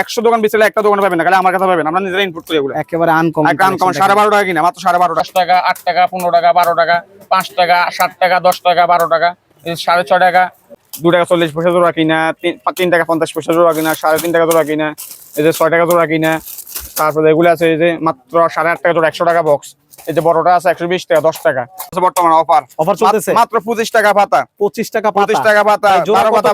একশো দোকান বেচলে একটা দোকান পাবেন না খালি আমার কথা পাবেন আমরা নিজেরা ইনপুট করি এগুলো। একেবারে আনকমন আনকম সাড়ে বারো টাকা কিনা? মাত্র সাড়ে বারো দশ টাকা আট টাকা পনেরো টাকা বারো টাকা পাঁচ টাকা সাত টাকা দশ টাকা বারো টাকা সাড়ে ছ টাকা। দু টাকা চল্লিশ পয়সা জোড়া কিনা তিন তিন টাকা পঞ্চাশ পয়সা জোড়া কিনা সাড়ে তিন টাকা জোড়া কিনা এই যে ছয় টাকা জোড়া কিনা তারপরে এগুলো আছে এই যে মাত্র সাড়ে আট টাকা জোড়া একশো টাকা বক্স এই যে বড়টা আছে একশো বিশ টাকা দশ টাকা। বর্তমানে অফার অফার চলতেছে। মাত্র পঁচিশ টাকা পাতা পঁচিশ টাকা পঁচিশ টাকা পাতা জোড়া কত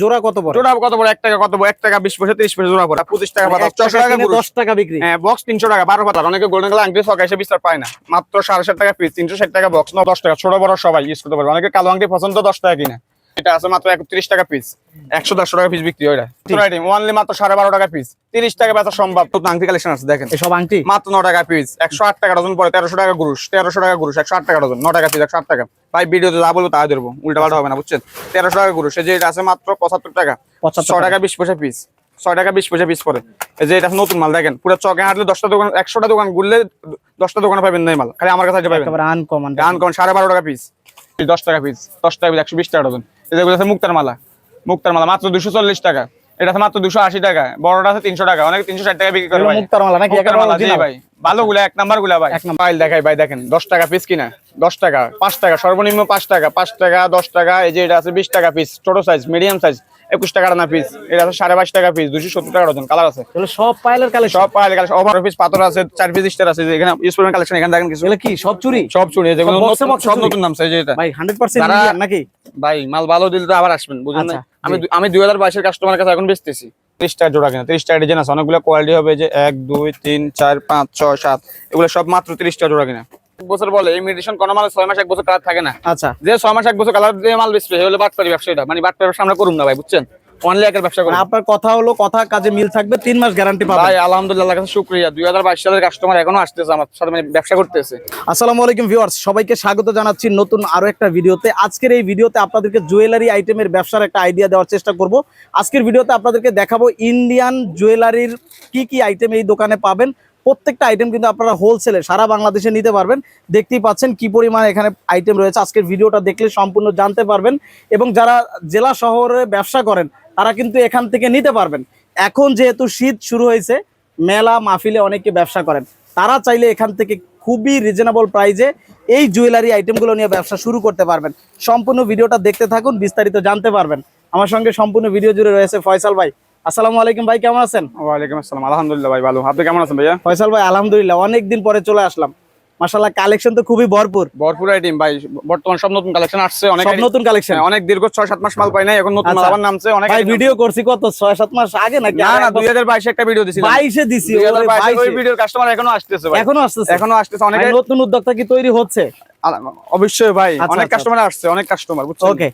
জোড়া কত পড়ে? জোড়া কত বড় এক টাকা কত বড় এক টাকা বিশ পয়সা তিরিশ পয়সা জোড়া পড়ে। পঁচিশ টাকা পাতা ছশো টাকা দশ টাকা বিক্রি। হ্যাঁ বক্স তিনশো টাকা বারো পাতা অনেকে গোল্ডেন কালার আংটি সকাল এসে বিস্তার পায় না। মাত্র সাড়ে সাত টাকা পিস তিনশো ষাট টাকা বক্স ন দশ টাকা। ছোট বড় সবাই ইউজ করতে পারবে। অনেকে কালো আংটি পছন্দ দশ টাকা কিনা। এটা আছে মাত্র একত্রিশ টাকা পিস একশো দশ টাকা পিস বিক্রি ওইটা ওয়ানলি মাত্র সাড়ে বারো টাকা পিস তিরিশ টাকা বেচা সম্ভব। তো আংটি কালেকশন আছে দেখেন। এসব আংটি? মাত্র ন টাকা পিস একশো আট টাকা ডজন পরে তেরোশো টাকা গ্রুশ তেরোশো টাকা গ্রুশ একশো আট টাকা ডজন ন টাকা পিস একশো আট টাকা। ভাই ভিডিওতে যা বলব তা দেবো উল্টা পাল্টা হবে না বুঝছেন? তেরোশো টাকা গ্রুশ যে এটা আছে মাত্র পঁচাত্তর টাকা। ছয় টাকা। বিশ পয়সা পিস ছয় টাকা বিশ পয়সা পিস পরে এই যে এটা নতুন মাল দেখেন। পুরো চকে হাঁটলে দশটা দোকান একশোটা দোকান ঘুরলে দশটা দোকানে পাবেন না মাল। খালি আমার কাছে পাবেন। একেবারে আনকমন গান কম সাড়ে বারো টাকা পিস দশ টাকা পিস দশ টাকা পিস একশো বিশ টাকা ডজন আছে মুক্তার মালা। মুক্তার মালা মাত্র দুশো চল্লিশ টাকা। এটা আছে মাত্র দুশো আশি টাকা। বড়টা আছে তিনশো টাকা। অনেক তিনশো ষাট টাকা বিক্রি করে ভাই। মুক্তার মালা নাকি? মুক্তার মালা, জি ভাই। ভালো গুলা এক নাম্বারগুলা ভাই। এক নাম্বার। দেখাই ভাই দেখেন। দশ টাকা পিস কিনা। দশ টাকা পাঁচ টাকা সর্বনিম্ন পাঁচ টাকা পাঁচ টাকা দশ টাকা এই যে এটা আছে বিশ টাকা পিস ছোট সাইজ মিডিয়াম সাইজ একুশ টাকা না পিস এটা আছে সাড়ে বাইশ টাকা পিস দুশো সত্তর টাকা ডজন কালার আছে। সব পাইলের কালেকশন সব পাইলে কালেকশন ওভার পিস পাথর আছে চার পিস স্টার আছে এখানে ইউজ কালেকশন এখানে দেখেন কিছু। কি সব চুরি? সব চুরি যেগুলো সব নতুন- নামছে যে এটা। ভাই হান্ড্রেড পার্সেন্ট নাকি? ভাই মাল ভালো দিলে তো আবার আসবেন বুঝলেন? আচ্ছা, আমি আমি দুই হাজার বাইশের কাস্টমারের কাছে এখন বেচতেছি। ত্রিশ টাকা জোড়া কিনা ত্রিশ টাকা ডিজাইন আছে অনেকগুলো কোয়ালিটি হবে যে এক দুই তিন চার পাঁচ ছয় সাত এগুলো সব মাত্র ত্রিশ টাকা জোড়া কিনা। বছর বলে ইমিটেশন কোনো মাল ছয় মাস এক বছর কালার থাকে না। আচ্ছা। যে ছয় মাস এক বছর কালার দিয়ে মাল বেচবে হলে বাটপারি ব্যবসায়ীটা মানে বাটপারি ব্যবসা আমরা করুন না ভাই বুঝছেন? ব্যবসা করুন মানে আপনার কথা হলো কথা কাজে মিল থাকবে মাস গ্যারান্টি পাবেন। ভাই আলহামদুলিল্লাহ কাছে শুক্রিয়া। দুই হাজার বাইশ সালের কাস্টমার এখনও আসতেছে আমার সাথে মানে ব্যবসা করতেছে। আসসালামু আলাইকুম ভিউয়ার্স সবাইকে স্বাগত জানাচ্ছি নতুন আরও একটা ভিডিওতে। আজকের এই ভিডিওতে আপনাদেরকে জুয়েলারি আইটেমের ব্যবসার একটা আইডিয়া দেওয়ার চেষ্টা করব। আজকের ভিডিওতে আপনাদেরকে দেখাবো ইন্ডিয়ান জুয়েলারির কি কি আইটেম এই দোকানে পাবেন। প্রত্যেকটা আইটেম কিন্তু আপনারা হোলসেলে সারা বাংলাদেশে নিতে পারবেন। দেখতেই পাচ্ছেন কি পরিমাণ এখানে আইটেম রয়েছে। আজকের ভিডিওটা দেখলে সম্পূর্ণ জানতে পারবেন এবং যারা জেলা শহরে ব্যবসা করেন, তারা কিন্তু এখান থেকে নিতে পারবেন। এখন যেহেতু শীত শুরু হয়েছে, মেলা, মাহফিলে অনেকে ব্যবসা করেন। তারা চাইলে এখান থেকে খুবই রিজনেবল প্রাইজে এই জুয়েলারি আইটেমগুলো নিয়ে ব্যবসা শুরু করতে পারবেন। সম্পূর্ণ ভিডিওটা দেখতে থাকুন, বিস্তারিত জানতে পারবেন। আমার সঙ্গে সম্পূর্ণ ভিডিও জুড়ে রয়েছে ফয়সাল ভাই। আসসালামু আলাইকুম ভাই কেমন আছেন? ওয়ালাইকুম আসসালাম আলহামদুলিল্লাহ ভাই ভালো। আপনি কেমন আছেন ভাইয়া? ফয়সাল ভাই আলহামদুলিল্লাহ অনেকদিন পরে চলে আসলাম। মাশাল্লাহ কালেকশন তো খুবই ভরপুর। ভরপুর আইটেম ভাই বর্তমান সব নতুন কালেকশন আসছে অনেক সব নতুন কালেকশন হ্যাঁ, অনেক দীর্ঘ ছয় সাত মাস মাল পাই নাই এখন নতুন মাল আচ্ছা। আবার নামছে অনেক ভাই ভিডিও করছি কত ছয় সাত মাস আগে নাকি? না না দুই হাজার বাইশে একটা ভিডিও দিছিলাম। বাইশে দিছি দুই হাজার ওরে বাইশে ওই ভিডিওর কাস্টমার এখনও আসতেছে ভাই। এখনও আসতেছে? এখনও আসতেছে অনেক নতুন উদ্যোক্তা কি তৈরি হচ্ছে? অবশ্যই ভাই আচ্ছা, অনেক আচ্ছা, কাস্টমার আসছে অনেক কাস্টমার বুঝছেন? ওকে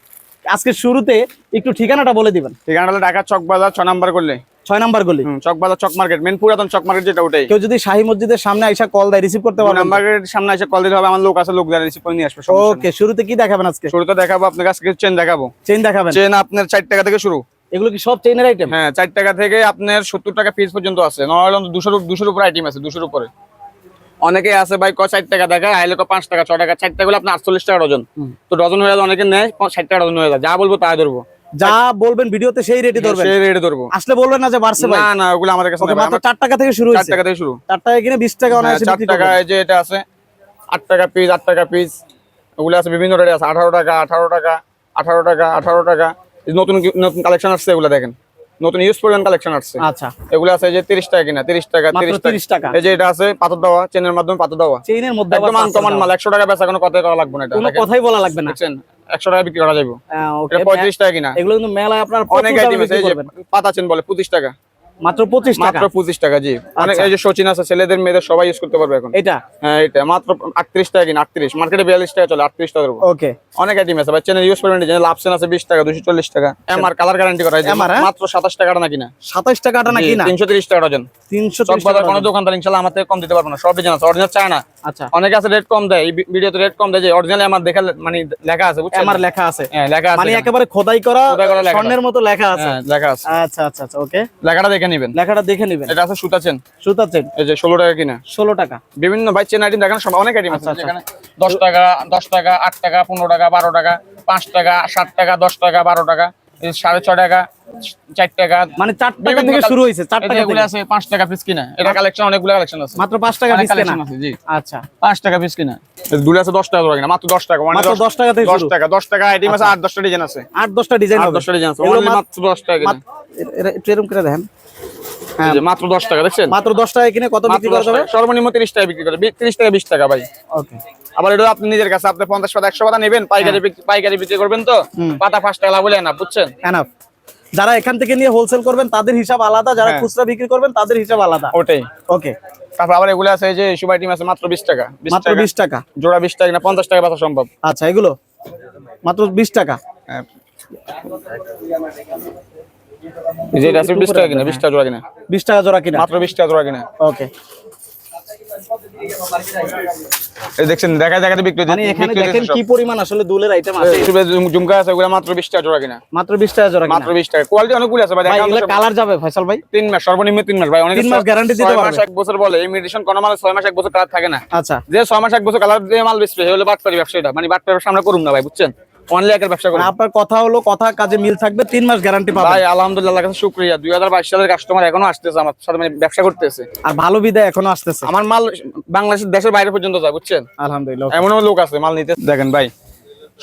আজকে শুরুতে একটু ঠিকানাটা বলে দিবেন। ঠিকানাটা ঢাকা চক বাজার ছয় নাম্বার করলে ছয় নাম্বার গলি। হুম, চক বাজার চক মার্কেট মেন পুরাতন চক মার্কেট যেটা ওটাই। কেউ যদি শাহী মসজিদের সামনে আইসা কল দেয় রিসিভ করতে পারবেন। নাম্বারের সামনে এসে কল দিতে হবে আমার লোক আছে লোক দ্বারা রিসিভ করে নিয়ে আসবে ওকে শুরুতে কি দেখাবেন আজকে? শুরুতে দেখাবো আপনার কাছে চেন দেখাবো। চেইন দেখাবেন? চেন আপনার চার টাকা থেকে শুরু। এগুলো কি সব চেইনের আইটেম হ্যাঁ চার টাকা থেকে আপনার সত্তর টাকা পিস পর্যন্ত আছে। নর্মাল দুশোর দুশোর উপরে আইটেম আছে দুশোর উপরে। অনেকে আছে ভাই ষাট টাকা দেখায় হাইলে ক পাঁচ টাকা ছ টাকা চার টাকা আপনার আটচল্লিশ টাকা ডজন তো ডজন হয়ে যায় অনেকে নেয় ষাট টাকা ডজন হয়ে যায়। যা বলব তাই ধরবো। যা বলবেন ভিডিওতে সেই রেটই ধরবেন। সেই রেটে ধরবো। আসলে বলবেন না যে বাড়ছে ভাই। না না ওগুলো আমাদের কাছে ভাই, মাত্র আমরা চার টাকা থেকে শুরু চার হয়েছে। টাকা থেকে শুরু। চার টাকা কিনে বিশ টাকা হ্যাঁ, অনায়াসে চার বিক্রি টাকা এই যে এটা আছে আট টাকা পিস আট টাকা পিস ওগুলো আছে বিভিন্ন রেটে আছে। আঠারো টাকা আঠারো টাকা আঠারো টাকা আঠারো টাকা। এই নতুন নতুন কালেকশন আসছে এগুলো দেখেন। নতুন ইউজ পরিমাণ কালেকশন আসছে। আচ্ছা। এগুলো আছে যে তিরিশ টাকা কিনা তিরিশ টাকা মাত্র তিরিশ 30 টাকা। এই যে এটা আছে পাথর দেওয়া চেনের মাধ্যমে পাথর দেওয়া। চেনের মধ্যে একদম আনকমন মাল একশো টাকা বেচা কোনো কথাই করা লাগবে না এটা। কোনো কথাই বলা লাগবে না। চেন 100 টাকা বিক্রি করা যাবে হ্যাঁ, ওকে। এটা পঁয়ত্রিশ টাকা কিনা। এগুলো কিন্তু মেলায় আপনার অনেক আইটেম আছে এই যে পাতা চেন বলে পঁচিশ টাকা। মাত্র পঁচিশ টাকা। মাত্র পঁচিশ টাকা জি। অনেক আচ্ছা। এই যে সচিন আছে ছেলেদের মেয়েদের সবাই ইউজ করতে পারবে এখন। এটা? হ্যাঁ এটা। মাত্র আটত্রিশ টাকা কিনা আটত্রিশ। মার্কেটে বিয়াল্লিশ টাকা চলে আটত্রিশ টাকা দেবো ওকে অনেক আইটেম আছে বাচ্চা ইউজ করবেন যে লাভ সেন আছে বিশ টাকা দুশো চল্লিশ টাকা। এমআর কালার গ্যারান্টি করা MR, হ্যাঁ? মাত্র সাতাশ টাকা না কিনা। সাতাশ টাকাটা না কিনা? তিনশো তিরিশ টাকা ডজন। তিনশো চক বাজার কোনো দোকানদার আমার থেকে কম দিতে পারব না। সব ডিজাইন আছে। অরিজিনাল চায় না। আচ্ছা। অনেকে আছে রেট কম দেয়। এই ভিডিওতে রেট কম দেয় যে অরিজিনাল আমার দেখা মানে লেখা আছে বুঝছেন? আমার লেখা আছে। হ্যাঁ লেখা আছে মানে একেবারে খোদাই করা স্বর্ণের মতো লেখা আছে। হ্যাঁ লেখা আছে। আচ্ছা আচ্ছা আচ্ছা ওকে লেখাটা দেখে নিবেন? লেখাটা দেখে নেবেন। এটা আছে সুতা চেন সুতা চেন এই যে ষোলো টাকা কিনা। ষোলো টাকা। বিভিন্ন ভাই চেন আইটেম দেখেন সব অনেক আইটেম আছে। আচ্ছা, আচ্ছা। যেখানে দশ টাকা দশ টাকা আট টাকা পনেরো টাকা বারো টাকা পাঁচ টাকা সাত টাকা দশ টাকা বারো টাকা এই যে সাড়ে ছয় টাকা চার টাকা। মানে চার টাকা থেকে শুরু হয়েছে চার টাকা এগুলো থেকে। আছে পাঁচ টাকা পিস কিনা। এটা কালেকশন অনেকগুলো কালেকশন আছে। মাত্র পাঁচ টাকা অনেক পিস কেনা। আছে, জি। আচ্ছা। পাঁচ টাকা পিস কিনা। দুলে আছে দশ টাকা কিনা মাত্র দশ টাকা মানে মাত্র 10 টাকা থেকে দশ শুরু। টাকা দশ টাকা আইটেম আছে আট দশটা ডিজাইন আছে। আট দশটা ডিজাইন আট হবে। দশটা ডিজাইন আছে মাত্র- দশ টাকা কিনা। এরকম করে দেখেন। এই মাত্র দশ টাকা দেখছেন? মাত্র দশ টাকা কিনে কত বিক্রি করা যাবে? সর্বনিম্ন তিরিশ টাকা বিক্রি করে বি- তিরিশ টাকা বিশ টাকা ভাই। ওকে। আবার এটা আপনি নিজের কাছে আপনি পঞ্চাশ পাতা একশো পাতা নেবেন পাইকারি পাইকারি বিক্রি করবেন তো? পাতা পাঁচ টাকা লাভ হলে না বুঝছেন? এনাফ যারা এখান থেকে নিয়ে হোলসেল করবেন তাদের হিসাব আলাদা। যারা হ্যাঁ। খুচরা বিক্রি করবেন তাদের হিসাব আলাদা। ওটাই। ওকে। তারপর আবার এগুলো আছে যে সুপার টিম আছে মাত্র বিশ টাকা। বিশ মাত্র টাকা। বিশ টাকা। জোড়া বিশ টাকা না পঞ্চাশ টাকা বেচা সম্ভব। আচ্ছা এগুলো? মাত্র বিশ টাকা। এই যে এটা আছে বিশ টাকা কিনা? বিশ টাকা জোড়া কিনা? বিশ টাকা জোড়া কিনা? মাত্র বিশ টাকা জোড়া কিনা? ওকে। এই দেখছেন দেখা দেখাতে বিক্রি মানে এখানে দেখেন কি পরিমাণ আসলে দুলের আইটেম আছে। এই ঝুমকা আছে ওগুলো মাত্র বিশ টাকা জোড়া কিনা? মাত্র বিশ টাকা জোড়া মাত্র কিনা বিশ টাকা। কোয়ালিটি অনেকগুলো আছে ভাই এগুলো কালার যাবে ফয়সাল ভাই? তিন মাস সর্বনিম্ন তিন মাস ভাই অনেক তিন মাস guarantee দিতে মাস পারবে? এক বছর বলে ইমিটেশন কোনো মানে ছয় মাস এক বছর কালার থাকে না। আচ্ছা। যে ছয় মাস এক বছর কালার দিয়ে মাল বেচবে হলে বাটপারি ব্যবসায়ীটা মানে বাটপারি ব্যবসা আমরা করুম না ভাই বুঝছেন? অনলি একের ব্যবসা করি। মানে আপনার কথা হলো কথা কাজে মিল থাকবে তিন মাস গ্যারান্টি পাবেন। ভাই আলহামদুলিল্লাহ কাছে শুক্রিয়া। দুই হাজার বাইশ সালের কাস্টমার এখনও আসতেছে আমার সাথে মানে ব্যবসা করতেছে। আর ভালো বিদায় এখনও আসতেছে। আমার মাল বাংলাদেশের দেশের বাইরে পর্যন্ত যায় বুঝছেন? আলহামদুলিল্লাহ এমনও লোক আছে মাল নিতে দেখেন ভাই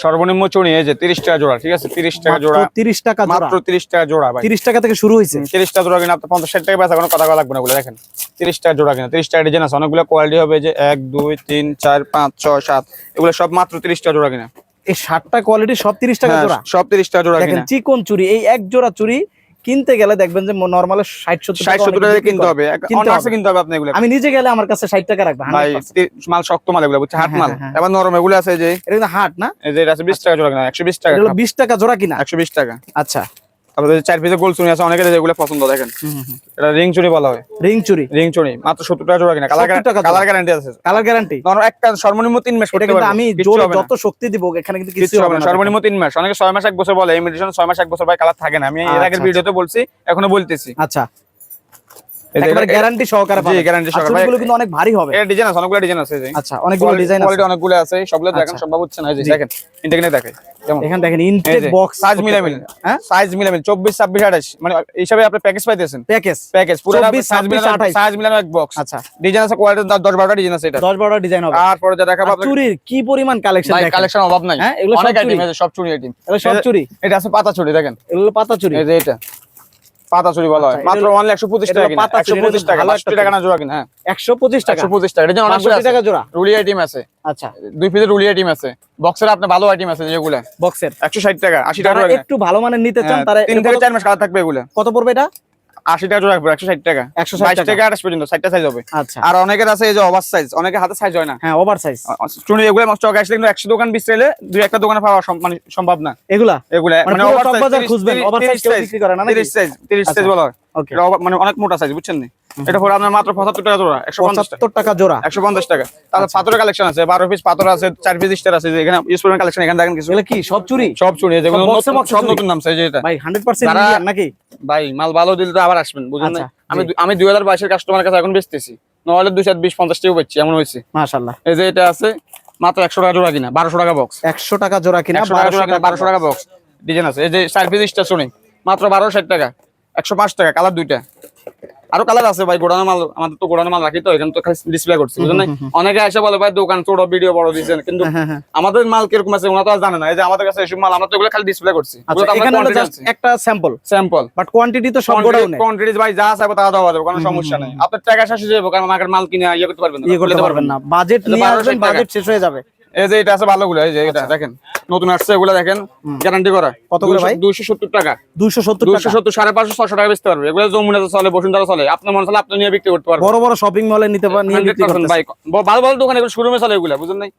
সর্বনিম্ন চুনি এই যে তিরিশ টাকা জোড়া ঠিক আছে? তিরিশ টাকা জোড়া তিরিশ টাকা জোড়া। মাত্র তিরিশ টাকা জোড়া ভাই। তিরিশ টাকা থেকে শুরু হয়েছে। তিরিশ টাকা জোড়া কিনা ষাট টাকা বেচা কোনো কথা লাগবে না বলে দেখেন। তিরিশ টাকা জোড়া কিনা তিরিশ টাকা ডিজাইন আছে অনেকগুলো কোয়ালিটি হবে যে এক দুই তিন চার পাঁচ ছয় সাত এগুলো সব মাত্র তিরিশ টাকা জোড়া কিনা। এই ষাটটা কোয়ালিটি সব তিরিশ টাকা হ্যাঁ, জোড়া। সব তিরিশ টাকা জোড়া দেখেন চিকন চুরি এই এক জোড়া চুরি কিনতে গেলে দেখবেন যে নর্মাল ষাট সত্তর টাকা কিনতে হবে। কিনতে হবে। আপনি এগুলো। আমি নিজে গেলে আমার কাছে ষাট টাকা রাখবে ভাই মাল শক্ত মাল এগুলো বুঝছে হাট হ্যাঁ, মাল। হ্যাঁ। এবার নরম এগুলো আছে যে এটা হাট না? যে এটা আছে বিশ টাকা জোড়া কিনা একশো বিশ টাকা বিশ টাকা জোড়া কিনা? একশো বিশ টাকা। আচ্ছা। তারপরে চার পিসের গোল চুনি আছে অনেকের যেগুলো পছন্দ দেখেন। এটা রিং চুরি বলা হয়। রিং চুরি রিং মাত্র সত্তর টাকা জোড়া কিনা। কালার 70 টাকা জোড়া। কালার গ্যারান্টি আছে। কালার গ্যারান্টি একটা সর্বনিম্ন তিন মাস এটা কিন্তু আমি জোরে যত শক্তি দিব এখানে কিন্তু কিছু হবে হবে না। না। সর্বনিম্ন তিন মাস। অনেকে ছয় মাস এক বছর বলে ইমিটেশন ছয় মাস এক বছর ভাই কালার থাকে না। আমি এর আগের আচ্ছা, ভিডিওতে বলছি এখনও বলতেছি। আচ্ছা। একেবারে গ্যারান্টি সহকারে পাবেন। guarantee সহকারে। চুড়িগুলো কিন্তু অনেক ভারী হবে। এটা ডিজাইন আছে অনেকগুলো ডিজাইন আছে এই আচ্ছা অনেকগুলো ডিজাইন আছে। কোয়ালিটি অনেকগুলো আছে সবগুলো দেখেন আচ্ছা। সম্ভব হচ্ছে না জি। দেখেন যেমন এখানে ইনটেক বক্স সাইজ মিলামিল হ্যাঁ? সাইজ মিলামিল চব্বিশ ছাব্বিশ আঠাশ মানে হিসাবে আপনি প্যাকেজ পাইতেছেন। প্যাকেজ প্যাকেজ পুরো 24, সাইজ 26, 28 সাইজ মিলানো এক বক্স আচ্ছা। ডিজাইন আছে কোয়ালিটি দশ বারোটা ডিজাইন আছে এটা। দশ বারোটা ডিজাইন হবে। তারপরে যা দেখাবো আর চুরির কি পরিমাণ কালেকশন দেখেন? কালেকশন অভাব নাই। হ্যাঁ, এগুলো সব সব চুরি আইটেম এগুলো সব চুরি। এটা আছে পাতা চুরি দেখেন। এগুলো পাতা চুরি। এই যে এটা। পাতা চুরি হয়। আচ্ছা, মাত্র অনলি একশো পঁচিশ এটা টাকা কিনা। পাতা চুরি, একশো এটা পঁচিশ কিন্তু টাকা ভালো বাষট্টি একটা টাকা না জোড়া। কিনা হ্যাঁ। একশো পঁচিশ টাকা? একশো পঁচিশ টাকা এটা অনেকগুলো পাঁচষট্টি টাকা জোড়া? রুলি আইটেম আছে। আচ্ছা। দুই পিসের রুলি আইটেম আছে। বক্সের আপনার ভালো আইটেম আছে যেগুলো। বক্সের একশো ষাট টাকা আশি টাকা। একটু ভালো মানের নিতে চান হ্যাঁ, তারা তিন এটা থেকে কত- চার মাস কালার থাকবে এগুলো। কত পড়বে এটা? আশি টাকা জোড়া একশো ষাট টাকা। 160 বাইশ টাকা। টাকা আঠাশ পর্যন্ত ষাটটা সাইজ হবে। আচ্ছা। আর অনেকের আছে এই যে ওভার সাইজ অনেকের হাতে সাইজ হয় না। হ্যাঁ ওভার সাইজ এগুলো আসলে কিন্তু একশো দোকান দুই একটা দোকানে পাওয়া মানে সম্ভব না। এগুলা? এগুলো মানে মানে ওভার চক বাজার খুঁজবেন, oversize কেউ বিক্রি করে না নাকি? তিরিশ সাইজ তিরিশ সাইজ আচ্ছা। বলা হয়। ওকে মানে অনেক মোটা সাইজ বুঝছেন নি? এটা পরে আপনার মাত্র পঁচাত্তর টাকা জোড়া একশো পঞ্চাশ টাকা। পঁচাত্তর টাকা জোড়া। একশো পঞ্চাশ টাকা। তাহলে পাথরের কালেকশন আছে বারো পিস পাথর আছে চার পিস স্টার আছে এখানে ইউজ কালেকশন এখানে দেখেন কিছু। কি সব চুরি? সব চুরি সব নতুন- নাম যে এটা। ভাই হান্ড্রেড পার্সেন্ট নাকি? ভাই মাল ভালো দিলে তো আবার আসবেন বুঝলেন না আচ্ছা, আমি আমি দুই হাজার বাইশের কাস্টমার কাছে এখন বেচতেছি। নহলে দুই বিশ পঞ্চাশ টাকা পাচ্ছি এমন হয়েছে। মাশাল্লাহ এই যে এটা আছে মাত্র একশো টাকা জোড়া কিনা বারোশো টাকা বক্স একশো টাকা জোড়া কিনা একশো টাকা বারোশো টাকা বক্স ডিজাইন আছে। এই যে সার্ভিস স্টেশনে মাত্র বারোশো ষাট টাকা। একশো পাঁচ টাকা কালার দুইটা। আরও কালার আছে ভাই গোড়ানো মাল আমাদের তো গোড়ানো মাল রাখি তো এখানে তো ডিসপ্লে করছি বুঝলেন অনেকে এসে বলে ভাই দোকান ছোট ভিডিও বড় দিয়েছেন কিন্তু হ্যাঁ, হ্যাঁ। আমাদের মাল কীরকম আছে ওনা তো আর জানে না। এই যে আমাদের কাছে এসব মাল আমরা তো এগুলো খালি ডিসপ্লে করছি। আচ্ছা একটা স্যাম্পল স্যাম্পল বাট কোয়ান্টিটি তো সব গোডাউনে কোয়ান্টিটিস ভাই যা চাইব তা দেওয়া যাবে কোনো সমস্যা নাই। আপনার টাকা শেষ হয়ে যাবে কারণ আমাকে মাল কিনে ইয়ে করতে পারবেন না ইয়ে করতে পারবেন না। বাজেট নিয়ে আসবেন বাজেট শেষ হয়ে যাবে। এই যে এটা আছে ভালোগুলো এই যে এটা দেখেন নতুন আসছে এগুলো দেখেন গ্যারান্টি করা। কত করে ভাই? দুইশো সত্তর টাকা। দুইশো সত্তর দুইশো টাকা সত্তর সাড়ে পাঁচশো ছশো টাকা বেচতে পারবে। এগুলো যমুনাতে চলে বসুন্ধরা চলে। আপনার মনে চলে আপনি নিয়ে বিক্রি করতে পারবেন। বড় বড় শপিং মলে নিতে পার নিয়ে বিক্রি 100% ভাই ভালো ভালো দোকান এগুলো শোরুমে চলে এগুলো বুঝলেন নাই?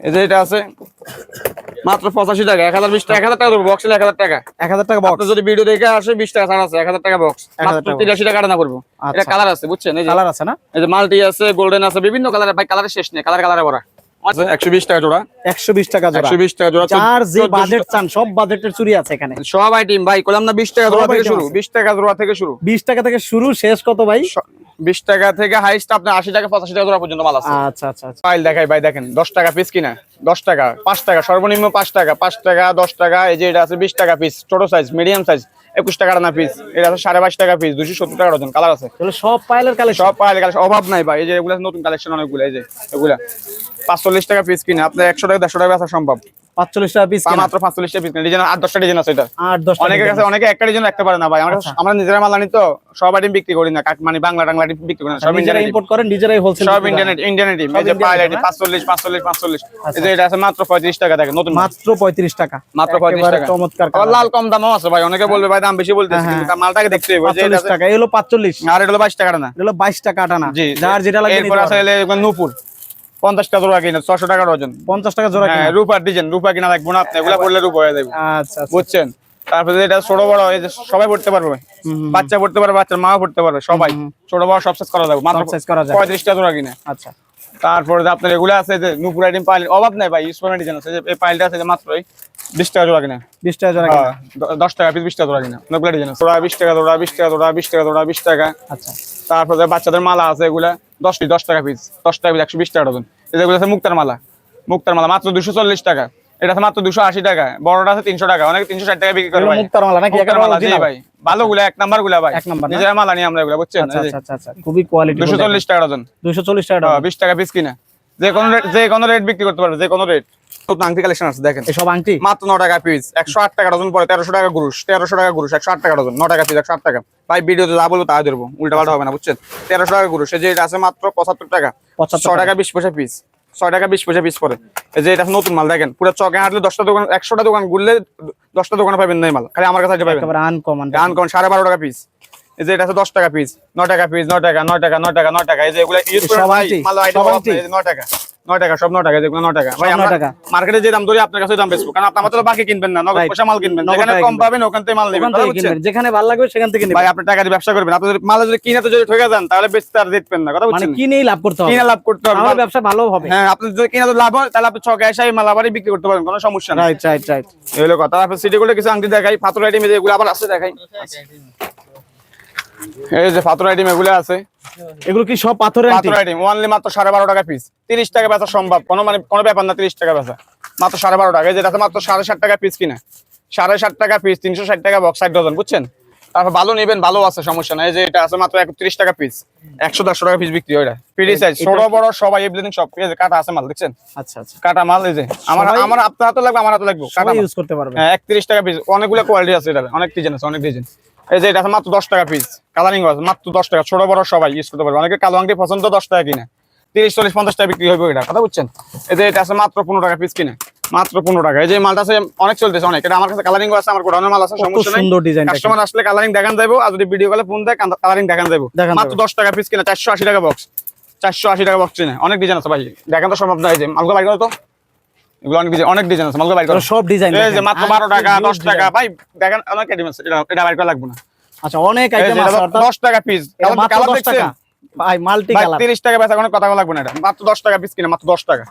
এই যে এটা আছে মাত্র পঁচাশি টাকা এক হাজার বিশ টাকা এক হাজার টাকা বক্স এক হাজার টাকা। এক হাজার টাকা বক্স আপনি যদি ভিডিও দেখে আসে বিশ টাকা ছাড় আছে এক হাজার টাকা বক্স 1000 মাত্র টাকা তিরাশি টাকা না করব। এটা আচ্ছা। কালার আছে বুঝছেন? এই যে কালার আছে না? এই যে মাল্টি আছে গোল্ডেন আছে বিভিন্ন কালারের ভাই কালারের শেষ নেই কালার কালারে ভরা। টাকা জোড়া। টাকা জোড়া। একশো বিশ টাকা জোড়া। যার যে বাজেট চান সব বাজেটের চুরি আছে এখানে। সব আইটেম ভাই করলাম না বিশ টাকা জোড়া থেকে শুরু। টাকা জোড়া থেকে শুরু। বিশ টাকা থেকে শুরু শেষ কত ভাই? বিশ টাকা থেকে হাইস্ট আপনার আশি টাকা পঁচাশি টাকা জোড়া পর্যন্ত মাল আছে। আচ্ছা আচ্ছা আচ্ছা। ফাইল দেখাই ভাই দেখেন দশ টাকা পিস কিনা? দশ টাকা পাঁচ টাকা সর্বনিম্ন পাঁচ টাকা পাঁচ টাকা দশ টাকা এই যে এটা আছে বিশ টাকা পিস ছোট সাইজ মিডিয়াম সাইজ একুশ টাকা না পিস এটা আছে সাড়ে বাইশ টাকা পিস দুশো সত্তর টাকা ওজন কালার আছে। সব পাইলের কালেকশন সব পাইলের কালেকশন অভাব নাই ভাই। এই যে এগুলো নতুন কালেকশন অনেকগুলো এই যে এগুলা। পাঁচচল্লিশ টাকা পিস কিনে আপনার একশো টাকা দেড়শো টাকা বেচা সম্ভব। টাকা পিস মাত্র টাকা পিস ডিজাইন আছে এটা অনেকের কাছে অনেকে একটা ডিজাইন রাখতে পারে না ভাই। আমরা আচ্ছা। আমরা নিজেরা মাল আনি তো সব আইটেম বিক্রি করি না। মানে বাংলা টাংলা বিক্রি করি না সব ইন্ডিয়ান ইম্পোর্ট করেন নিজেরাই হোলসেল সব ইন্ডিয়ান ইন্ডিয়ান আইটেম এই যে পাইল আইটেম হ্যাঁ? পাঁচচল্লিশ পাঁচচল্লিশ পাঁচচল্লিশ। এই যে এটা আছে মাত্র পঁয়ত্রিশ টাকা দেখেন নতুন মাত্র টাকা। টাকা। চমৎকার লাল কম দামও আছে ভাই। অনেকে বলবে ভাই দাম বেশি বলতেছে হ্যাঁ, কিন্তু মালটাকে দেখতে হবে। যে এটা টাকা এগুলো পাঁচচল্লিশ। আর এটা হলো বাইশ টাকা না। বাইশ টাকা আটানা যার যেটা লাগে এরপর আছে নূপুর। পঞ্চাশ টাকা জোড়া কিনা ছশো টাকা ডজন পঞ্চাশ টাকা জোড়া হ্যাঁ কিনা। রূপার ডিজাইন রূপা কিনা লাগবে না আপনি এগুলা পড়লে রূপা হয়ে যাবে আচ্ছা আচ্ছা। বুঝছেন? তারপরে এটা ছোট বড় এই যে সবাই পড়তে পারবে বাচ্চা পড়তে পারবে বাচ্চার মা পড়তে পারবে সবাই। ছোট বড় সব সাইজ করা যাবে মাত্র size করা যায়। পঁয়ত্রিশ টাকা জোড়া কিনে। আচ্ছা। তারপরে যে আপনার এগুলো আছে যে নুপুর আইটেম পাইল অভাব নাই ভাই ইউসফোনের ডিজাইন আছে যে এই পাইলটা আছে যে মাত্র এই বিশ টাকা জোড়া কিনে। বিশ টাকা জোড়া কিনা। হ্যাঁ, দ- দশ টাকা পিস বিশ টাকা জোড়া কিনা অনেকগুলো ডিজাইন আছে। জোড়া বিশ টাকা জোড়া বিশ টাকা জোড়া বিশ টাকা জোড়া বিশ টাকা। আচ্ছা। তারপরে বাচ্চাদের মালা আছে এগুলা দশ পিস দশ টাকা পিস দশ টাকা পিস একশো বিশ টাকা ডজন এগুলো আছে মুক্তার মালা। মুক্তার মালা মাত্র দুশো চল্লিশ টাকা। এটা আছে মাত্র দুশো আশি টাকা। বড়টা আছে তিনশো টাকা। অনেক তিনশো ষাট টাকা বিক্রি করে মুক্তার মালা নাকি মুক্তার মালা জি ভাই। ভালো গুলা এক নাম্বারগুলা ভাই। এক নাম্বার নিজের মালা নিয়ে আমরা এগুলা বুঝছেন? আচ্ছা আচ্ছা আচ্ছা আচ্ছা। খুবই কোয়ালিটি দুশো চল্লিশ টাকা ডজন। দুশো চল্লিশ টাকা হ্যাঁ, বিশ টাকা পিস কিনা। যে কোনো রেট যে কোনো রেট বিক্রি করতে পারবে যে কোনো রেট নতুন আংটি কালেকশন আছে দেখেন। এসব আংটি? মাত্র ন টাকা পিস একশো আট টাকা ডজন পরে তেরোশো টাকা গুরুষ তেরোশো টাকা গুরুষ একশো আট টাকা ডজন ন টাকা পিস একশো আট টাকা। ভাই ভিডিওতে যা বলব তা দেবো উল্টা পাল্টা হবে না বুঝছেন? তেরোশো টাকা এই যে এটা আছে মাত্র পঁচাত্তর টাকা। ছয় টাকা। বিশ পয়সা পিস ছয় টাকা বিশ পয়সা পিস পরে। এই যে এটা নতুন মাল দেখেন পুরো চকে হাঁটলে দশটা দোকান একশোটা দোকান ঘুরলে দশটা দোকানে পাবেন না মাল খালি আমার কাছে পাবেন। আনকমন আনকন সাড়ে বারো টাকা পিস এই যে এটা আছে দশ টাকা পিস নয় টাকা পিস নয় টাকা নয় টাকা নয় টাকা নয় টাকা। এই যে এগুলো ইউজ করে ভাই মাল আইটেম সব আংটি? টাকা। নয় টাকা সব নয় টাকা যেগুলো নয় টাকা। ভাই আমরা মার্কেটে যে দাম ধরি আপনার কাছে দাম বেচবো। কারণ আপনার তো বাকি কিনবেন না নগদ পয়সা মাল কিনবেন। যেখানে কম পাবেন ওখান থেকে মাল নেবেন। বুঝছেন? যেখানে ভালো লাগবে সেখান থেকে নেবেন। ভাই আপনি টাকা দিয়ে ব্যবসা করবেন। আপনি যদি মাল যদি কিনে তো যদি ঠকে যান তাহলে বেচতে আর দেখবেন না। কথা মানে কিনেই লাভ করতে হবে। কিনে লাভ করতে হবে। তাহলে ব্যবসা ভালো হবে। হ্যাঁ আপনি যদি কিনে তো লাভ হয় তাহলে আপনি ছকে এসে মাল আবারই বিক্রি করতে পারবেন কোনো সমস্যা নাই। রাইট রাইট রাইট এই হলো কথা। তারপর সিটি গুলো কিছু আংটি দেখাই পাথর আইটেম এগুলো আবার আছে দেখাই। এই যে পাথর আইটেম এগুলো আছে। এগুলো কি সব পাথরের আংটি পাথর আইটেম ওনলি মাত্র সাড়ে বারো টাকা পিস তিরিশ টাকা বেচা সম্ভব। কোনো মানে কোনো ব্যাপার না তিরিশ টাকা বেচা। মাত্র সাড়ে বারো টাকা। এই যেটা আছে মাত্র সাড়ে ষাট টাকা পিস কিনা। সাড়ে ষাট টাকা পিস তিনশো ষাট টাকা বক্স ডজন বুঝছেন? তারপর ভালো নেবেন ভালো আছে সমস্যা নাই। এই যে এটা আছে মাত্র একত্রিশ টাকা পিস একশো দেড়শো টাকা পিস বিক্রি হয় পিডি সাইজ ছোট বড় সবাই এভরিথিং সব। যে কাটা আছে মাল দেখছেন? আচ্ছা আচ্ছা। কাটা মাল এই যে। আমার আমার আপনার হাতে লাগবে আমার হাতে লাগবে। কাটা ইউজ করতে পারবে। হ্যাঁ একত্রিশ টাকা পিস অনেকগুলো কোয়ালিটি আছে এটা অনেক ডিজাইন আছে অনেক ডিজাইন এই যে এটা মাত্র দশ টাকা পিস কালারিং আছে মাত্র দশ টাকা। ছোট বড় সবাই ইউজ করতে পারবে। অনেকে কালো আংটি পছন্দ দশ টাকা কিনে। তিরিশ চল্লিশ পঞ্চাশ টাকা বিক্রি হবে এটা। কথা বুঝছেন? এই যে এটা আছে মাত্র পনেরো টাকা পিস কিনে। মাত্র পনেরো টাকা। এই যে মালটা আছে অনেক চলতেছে অনেক। এটা আমার কাছে কালারিং আছে আমার গোডাউনের মাল আছে সমস্যা নেই। সুন্দর ডিজাইন কাস্টমার আসলে কালারিং দেখান যাব আর যদি ভিডিও কলে ফোন দেয় কালারিং দেখান যাব মাত্র দশ টাকা পিস কিনে চারশো আশি টাকা বক্স চারশো আশি টাকা বক্স কিনে। অনেক ডিজাইন আছে ভাই। দেখান তো সম্ভব নয় যে মালগুলো করো তো। এগুলো অনেক ডিজাইন অনেক ডিজাইন আছে মালগুলো বাইর করো। সব ডিজাইন এই যে মাত্র বারো টাকা দশ টাকা ভাই দেখেন অনেক আইটেম আছে এটা এটা বাইর করা লাগবে না। আচ্ছা অনেক আইটেম আছে অর্থাৎ দশ টাকা পিস কালার দেখছেন? ভাই মাল্টি কালার তিরিশ টাকা বেচা কোনো কথা লাগবে না এটা। মাত্র দশ টাকা পিস কিনে মাত্র দশ টাকা।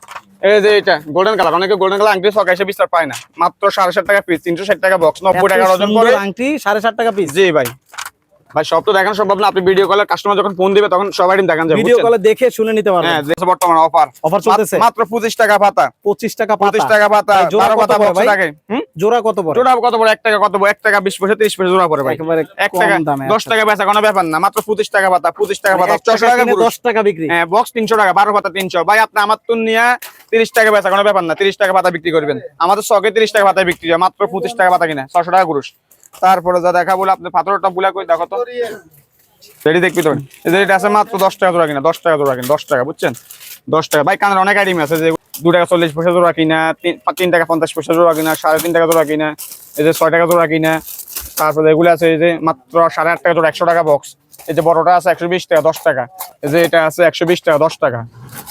এই যে এটা গোল্ডেন কালার অনেকে গোল্ডেন কালার আংটি এসে বিস্তার পায় না। মাত্র সাড়ে ষাট টাকা পিস তিনশো ষাট টাকা বক্স নব্বই টাকা ডজন পরে আংটি সাড়ে সাত টাকা পিস জি ভাই। ভাই সব তো দেখানো সম্ভব না। আপনি ভিডিও কলে কাস্টমার যখন ফোন দিবে তখন সবাই দেখান যাবে ভিডিও কলে দেখে শুনে নিতে পারবেন। হ্যাঁ যে বর্তমানে অফার অফার চলতেছে? মাত্র পঁচিশ টাকা পাতা। পঁচিশ টাকা পঁচিশ পাতা টাকা পাতা। জোড়া কত পড়ে ভাই? জোড়া কত পড়ে? জোড়া কত বড় এক টাকা কত বড় এক টাকা বিশ পয়সা তিরিশ পয়সা জোড়া পড়ে ভাই। একেবারে এক কম টাকা দামে দশ টাকা বেচা কোনো ব্যাপার না। মাত্র পঁচিশ টাকা পাতা পঁচিশ টাকা পাতা। এক টাকা টাকা কিনে পুরুষ। দশ টাকা বিক্রি। হ্যাঁ বক্স তিনশো টাকা বারো পাতা তিনশো। ভাই আপনি আমার তো নিয়ে তিরিশ টাকা বেচা কোনো ব্যাপার না। তিরিশ টাকা পাতা বিক্রি করবেন। আমাদের শখে তিরিশ টাকা পাতা বিক্রি হয় মাত্র পঁচিশ টাকা পাতা কিনে ছশো টাকা গুরুষ তারপরে যা দেখা বলে আপনি পাথরটা বুলা কই দেখো তো। রেডি দেখবি তো। এটা আছে মাত্র দশ টাকা জোড়া কিনা, দশ টাকা জোড়া কিনা, দশ টাকা, বুঝছেন? দশ টাকা। ভাই, কানের অনেক আইটেম আছে যে দু টাকা চল্লিশ পয়সা জোড়া কিনা, তিন- টাকা পঞ্চাশ পয়সা জোড়া কিনা, সাড়ে তিন টাকা জোড়া কিনা, এই যে ছয় টাকা জোড়া কিনা। তারপরে এগুলো আছে এই যে মাত্র সাড়ে আট টাকা জোড়া, একশো টাকা বক্স এই যে বড়টা আছে একশো বিশ টাকা, দশ টাকা। এই যে এটা আছে একশো বিশ টাকা, দশ টাকা।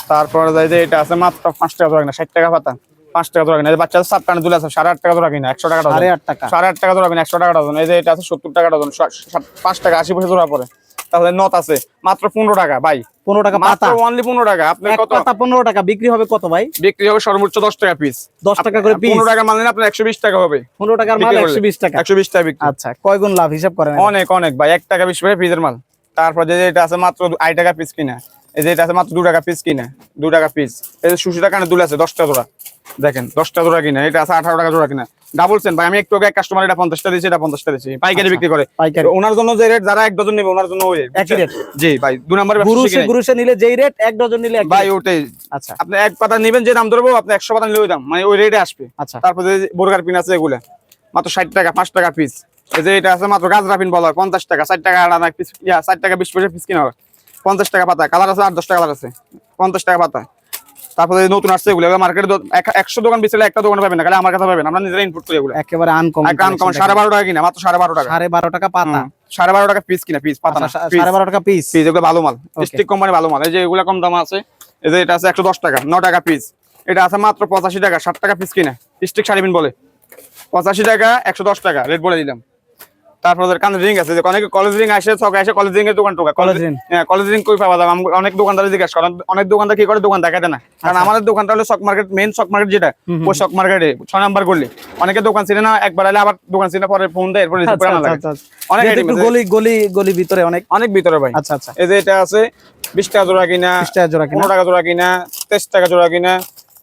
তারপরে যে এটা আছে মাত্র পাঁচ টাকা জোড়া কিনা, ষাট টাকা পাতা। পাঁচ টাকা জোড়া কিনা। বাচ্চাদের সাত টাকা দুলে আছে সাড়ে আট টাকা জোড়া কিনা একশো টাকা সাড়ে আট টাকা। সাড়ে আট টাকা জোড়া কিনা একশো টাকা ডজন। এই যে এটা আছে সত্তর টাকা ডজন পাঁচ টাকা আশি পয়সা জোড়া পরে তাহলে নত আছে মাত্র পনেরো টাকা ভাই। পনেরো টাকা মাত্র অনলি পনেরো টাকা। আপনি কত? পনেরো টাকা বিক্রি হবে কত ভাই? বিক্রি হবে সর্বোচ্চ দশ টাকা পিস দশ টাকা করে পিস পনেরো টাকা মাল নিলে আপনার একশো বিশ টাকা হবে। পনেরো টাকার মাল একশো বিশ টাকা। একশো বিশ টাকা বিক্রি। আচ্ছা কয় গুণ লাভ হিসাব করেন? অনেক অনেক ভাই। এক টাকা বিশ পয়সা ফ্রিজের মাল। তারপর যে এটা আছে মাত্র আড়াই টাকা পিস কিনা। এই যে এটা আছে মাত্র দু টাকা পিস কিনা দু টাকা পিস এই যে সুশিটা কানে দুল আছে দশটা জোড়া। দেখেন দশটা জোড়া কিনা এটা আছে আঠারো টাকা জোড়া কিনা। ডাবল সেন ভাই আমি একটু আগে কাস্টমার এটা পঞ্চাশটা দিয়েছি এটা পঞ্চাশটা দিয়েছি। পাইকারি বিক্রি করে। ওনার জন্য যে রেট যারা এক ডজন নেবে ওনার জন্য ওই একই rate? জি ভাই দু নম্বর গুরুসে গুরুসে নিলে যেই রেট এক ডজন নিলে এক ভাই ওটাই। আচ্ছা। আপনি এক পাতা নেবেন যে দাম ধরবো আপনি একশো পাতা নিলে ওই দাম। মানে ওই রেটে আসবে। আচ্ছা। তারপরে বোরগার পিন আছে এগুলা মাত্র ষাট টাকা পাঁচ টাকা পিস এই যে এটা আছে মাত্র গাজরা পিন বলা হয় পঞ্চাশ টাকা ষাট টাকা পিস ষাট টাকা বিশ পয়সা পিস কিনা হয়। পঞ্চাশ টাকা পাতা কালার আছে আট দশ টাকা কালার আছে পঞ্চাশ টাকা পাতা। তারপরে নতুন আসছে এগুলো মার্কেটে একশো দোকান বেচলে একটা দোকান পাবেন না খালি আমার কাছে পাবেন আমরা নিজেরা ইনপুট করি এগুলো। একেবারে কারণ কমন সাড়ে বারো টাকা কিনা মাত্র সাড়ে বারো টাকা। সাড়ে বারো টাকা পাতা। সাড়ে বারো টাকা পিস কিনা পিস পাতা আচ্ছা। সাড়ে বারো টাকা পিস পিস এগুলো ভালো মাল. স্টিক কোম্পানি ভালো মাল। এই যে এগুলো কম দাম আছে এই যে এটা আছে একশো দশ টাকা ন টাকা পিস এটা আছে মাত্র পঁচাশি টাকা ষাট টাকা পিস কিনে স্টিক পিন বলে। পঁচাশি টাকা একশো দশ টাকা রেট বলে দিলাম। তারপর ওদের কানে রিং আছে যে অনেকে কলেজ রিং আসে ছকে আসে কলেজ রিং এর দোকান টোকা College ring? হ্যাঁ কলেজ রিং কই পাওয়া যাবে অনেক দোকানদার জিজ্ঞেস করেন অনেক দোকানদার কি করে? দোকান না। কারণ আমাদের দোকানটা হলো শক মার্কেট মেইন শক মার্কেট যেটা ওই শক মার্কেটে ছয় নাম্বার করলে অনেকে দোকান চিনে না একবার আলে আবার দোকান চিনে পরে ফোন দেয় এরপর রিসিভ করে লাগে অনেক item একটু আছে। গলি গলি গলি ভিতরে অনেক? অনেক ভিতরে ভাই। আচ্ছা আচ্ছা। এই যে এটা আছে বিশ টাকা জোড়া কিনা বিশ টাকা জোড়া কিনা। টাকা জোড়া কিনা তেইশ টাকা জোড়া কিনা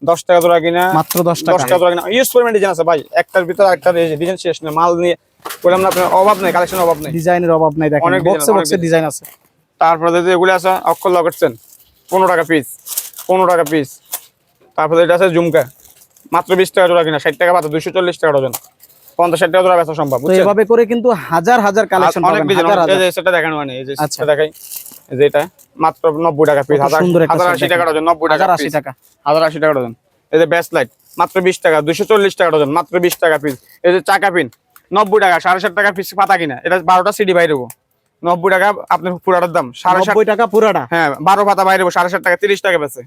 দশ টাকা জোড়া কিনা মাত্র দশ দশ টাকা টাকা জোড়া কিনা। ইউজ পরিমাণ ডিজাইন আছে ভাই। একটার ভিতরে একটা ডিজাইন শেষ নেই মাল নিয়ে বললাম না আপনার অভাব নেই কালেকশনের অভাব নেই। ডিজাইনের অভাব নাই দেখেন বক্সে বক্সে ডিজাইন আছে। তারপরে যে এগুলো আছে অক্ষর লকেট চেন পনেরো টাকা পিস পনেরো টাকা পিস তারপরে এটা আছে ঝুমকা মাত্র বিশ টাকা জোড়া কিনা ষাট টাকা পাতা দুশো চল্লিশ টাকা ডজন। পঞ্চাশ ষাট টাকা জোড়া বেচা সম্ভব এভাবে করে কিন্তু হাজার হাজার কালেকশন অনেক সেটা দেখানো মানে এই যে আচ্ছা। সেটা দেখাই। এই যে এটা মাত্র নব্বই টাকা পিস হাজার হাজার আশি। টাকা ডজন নব্বই টাকা আশি। টাকা। হাজার আশি টাকা ডজন। এই যে ব্যাস লাইট মাত্র বিশ টাকা দুশো চল্লিশ টাকা ডজন মাত্র বিশ টাকা পিস এই যে চাকা পিন নব্বই টাকা সাড়ে সাত টাকা পিস পাতা কিনা। এটা বারোটা সিডি বাইরে নব্বই টাকা আপনার পুরাটার দাম সাড়ে সাত টাকা পুরাটা। হ্যাঁ বারো পাতা বাইরে সাড়ে সাত টাকা তিরিশ টাকা বেছে